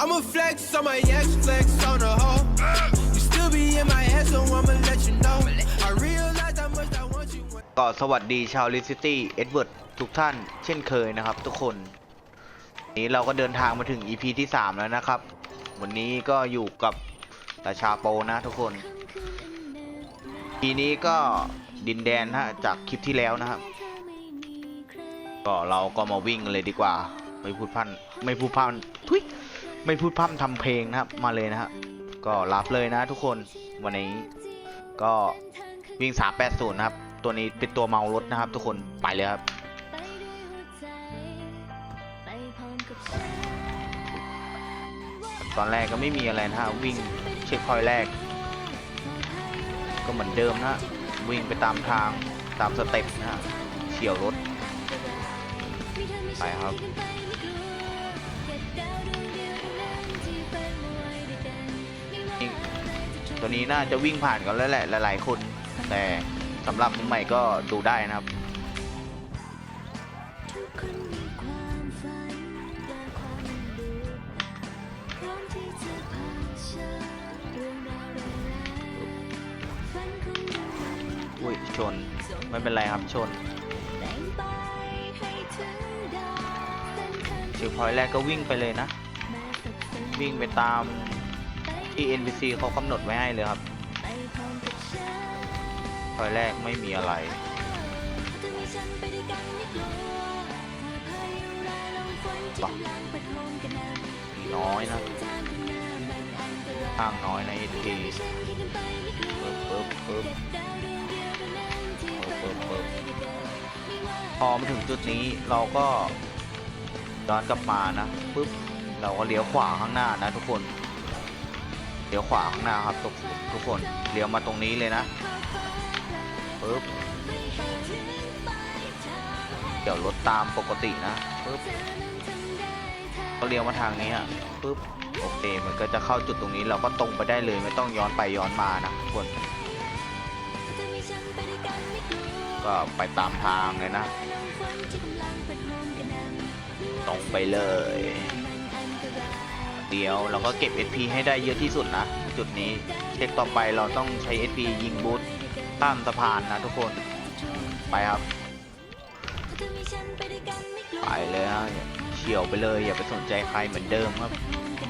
I'ma flex on my ex, flex on the hoe. You still be in my head, so I'ma let you know. I realize how much I want you. ก็สวัสดีชาวลิซิตี้เอ็ดเวิร์ดทุกท่านเช่นเคยนะครับทุกคนวันนี้เราก็เดินทางมาถึง EP ที่ 3 แล้วนะครับ วันนี้ก็อยู่กับราชาโปนะทุกคน ทีนี้ก็ดินแดนฮะจากคลิปที่แล้วนะครับ ก็เราก็มาวิ่งเลยดีกว่า ไม่พูดพันไม่พูดพันทุย ไม่พูดพร่ำทำเพลงนะครับ มาเลยนะฮะก็รับเลยนะทุกคนวันนี้ก็วิ่ง 380 นะครับ ตัวนี้เป็นตัวเมารถนะครับ ทุกคนไปเลยครับตอนแรกก็ไม่มีอะไรนะฮะวิ่งเช็คพอยต์แรก ก็เหมือนเดิมนะฮะวิ่งไปตามทางตามสเต็ปนะฮะเฉียวรถไปครับ ตัวนี้น่าจะวิ่งผ่านกันแล้วแหละหลายๆคน แต่สำหรับมือใหม่ก็ดูได้นะครับอุ้ยชน ไม่เป็นไรครับชนเช็คพอยแรกก็วิ่งไปเลยนะ วิ่งไปตาม ที่ NPC เขากำหนดไว้ให้เลยครับพอยต์แรกไม่มีอะไร น้อยนะข้างน้อยใน NP ปึ๊บปึ๊บปึ๊บปึ๊บปึ๊บพอมาถึงจุดนี้เราก็ย้อนกลับมานะปึ๊บเราก็เลี้ยวขวาข้างหน้านะทุกคน เลี้ยวขวาข้างหน้าครับทุกทุกคนเลี้ยวมาตรงนี้เลยนะปึ๊บเดี๋ยวรถตามปกตินะปึ๊บก็เลี้ยวมาทางนี้อะปึ๊บโอเคมันก็จะเข้าจุดตรงนี้เราก็ตรงไปได้เลยไม่ต้องย้อนไปย้อนมานะทุกคนก็ไปตามทางเลยนะ ตรงไปเลย เดียว เราก็เก็บ SP ให้ได้เยอะที่สุดนะ จุดนี้เช็คต่อไปเราต้องใช้ SP ยิงบูทข้ามสะพานนะทุกคนไปครับ ไปเลยฮะเฉียวไปเลย อย่าไปสนใจใครเหมือนเดิมครับ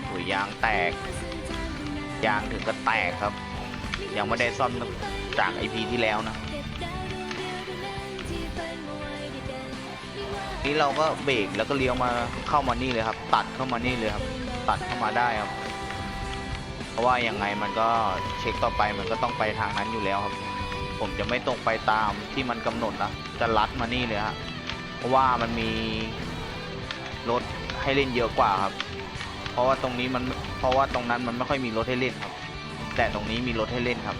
หัวยางแตก ยางถึงก็แตกครับ ยังไม่ได้ซ่อมจาก IP ที่แล้วนะนี้เราก็เบรกแล้วก็เลี้ยวมาเข้ามานี่เลยครับ ตัดเข้ามานี่เลยครับ ตัดเข้ามาได้ครับ เพราะว่ายังไงมันก็เช็คต่อไปมันก็ต้องไปทางนั้นอยู่แล้วครับ ผมจะไม่ตรงไปตามที่มันกำหนดนะจะลัดมานี่เลยฮะเพราะว่ามันมีรถให้เล่นเยอะกว่าครับ เพราะว่าตรงนี้มันเพราะว่าตรงนั้นมันไม่ค่อยมีรถให้เล่นครับ แต่ตรงนี้มีรถให้เล่นครับ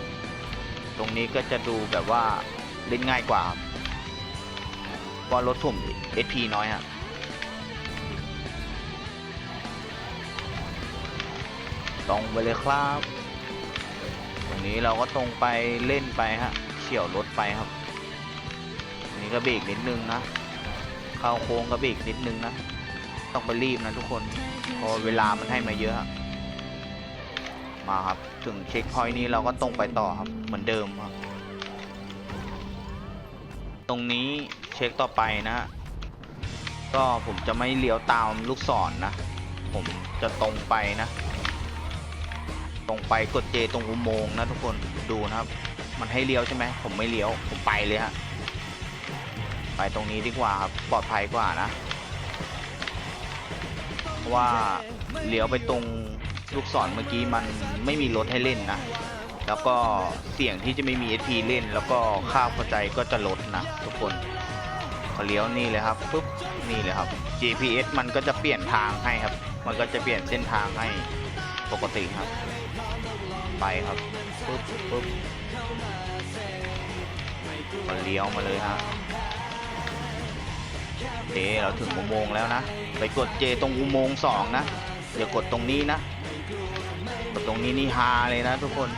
ตรงนี้ก็จะดูแบบว่าเล่นง่ายกว่าครับเพราะรถผม SP น้อยฮะ ตรงไปเลยครับตรงนี้เราก็ตรงไปเล่นไปฮะเฉี่ยวรถไปครับอันนี้ก็เบรกนิดนึงนะเข้าโค้งก็เบรกนิดนึงนะต้องไปรีบนะทุกคนเพราะเวลามันให้มาเยอะมาครับถึงเช็คพอยต์นี้เราก็ตรงไปต่อครับเหมือนเดิมครับ ตรงนี้เช็คต่อไปนะฮะก็ผมจะไม่เลี้ยวตามลูกศรนนะ ผมจะตรงไปนะ ตรงไปกดเจตรงอุโมงค์นะทุกคนดูนะครับ มันให้เลี้ยวใช่ไหมผมไม่เลี้ยวผมไปเลยฮะไปตรงนี้ดีกว่าครับปลอดภัยกว่านะเพราะว่าเลี้ยวไปตรงลูกศรเมื่อกี้มันไม่มีรถให้เล่นนะ แล้วก็เสี่ยงที่จะไม่มี SP เล่น แล้วก็ค่าพอใจก็จะลดนะทุกคนพอเลี้ยวนี่เลยครับปุ๊บนี่เลยครับ GPS มันก็จะเปลี่ยนทางให้ครับ มันก็จะเปลี่ยนเส้นทางให้ปกติครับ ไปครับปุ๊บปุ๊บมาเลี้ยวมาเลยฮะเอเราถึงอุโมงค์แล้วนะ ไปกดเจตรงอุโมงค์สองนะอย่ากดตรงนี้นะกดตรงนี้นี่ฮาเลยนะทุกคน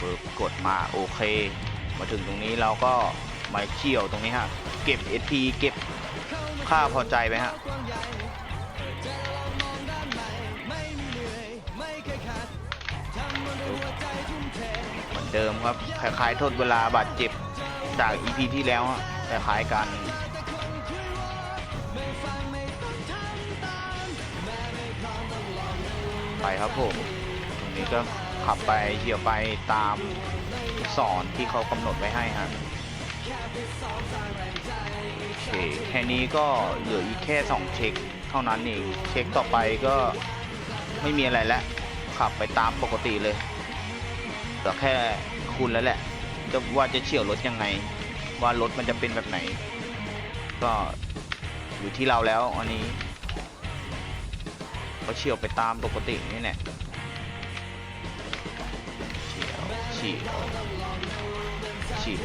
ปึ๊บกดมาโอเค มาถึงตรงนี้เราก็มาเขี่ยวตรงนี้ฮะ เก็บ SP เก็บค่าพอใจไปฮะ อนเดิมครับคล้ายๆ โทษเวลาบาดเจ็บจาก EP ที่แล้วคล้ายๆกันไปครับผมตรงนี้ก็ขับไปเฉียวไปตามลูกศรที่เขากำหนดไว้ให้ครับโอเคแค่นี้ก็เหลืออีกแค่ 2 เช็คเท่านั้นเองเช็คต่อไปก็ไม่มีอะไรแล้วขับไปตามปกติเลย ลือแค่คุณแล้วแหละ จะว่าจะเฉียวรถยังไง ว่ารถมันจะเป็นแบบไหน ก็อยู่ที่เราแล้วอันนี้ก็เฉียวไปตามปกตินี่แหละเฉียวเฉียวเฉียว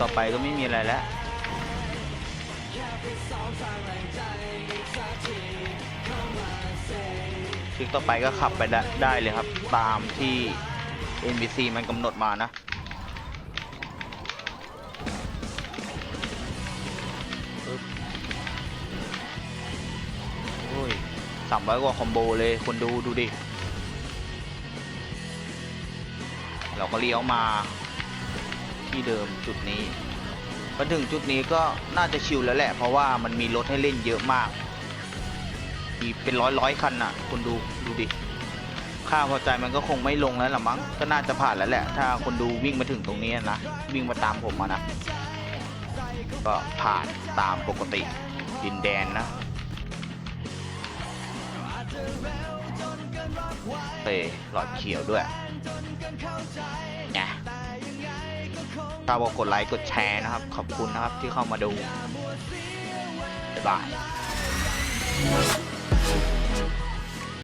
ต่อไปก็ไม่มีอะไรแล้ว ลิกต่อไปก็ขับไปได้ได้เลยครับ ตามที่ NBC มันกำหนดมานะโอ้ยสามร้อยกว่าคอมโบเลยคนดูดูดิ เราก็เลี้ยวมาที่เดิมจุดนี้มาถึงจุดนี้ก็น่าจะชิลแล้วแหละ เพราะว่ามันมีรถให้เล่นเยอะมาก มีเป็นร้อยร้อยคันน่ะคุณดูดูดิค่าพอใจมันก็คงไม่ลงแล้วละมั้งก็น่าจะผ่านแล้วแหละ ถ้าคนดูวิ่งมาถึงตรงนี้นะวิ่งมาตามผมมานะก็ผ่านตามปกติดินแดนนะเตะหลอดเขียวด้วยไงถ้าว่ากดไลค์กดแชร์นะครับ ขอบคุณนะครับที่เข้ามาดู บ๊ายบาย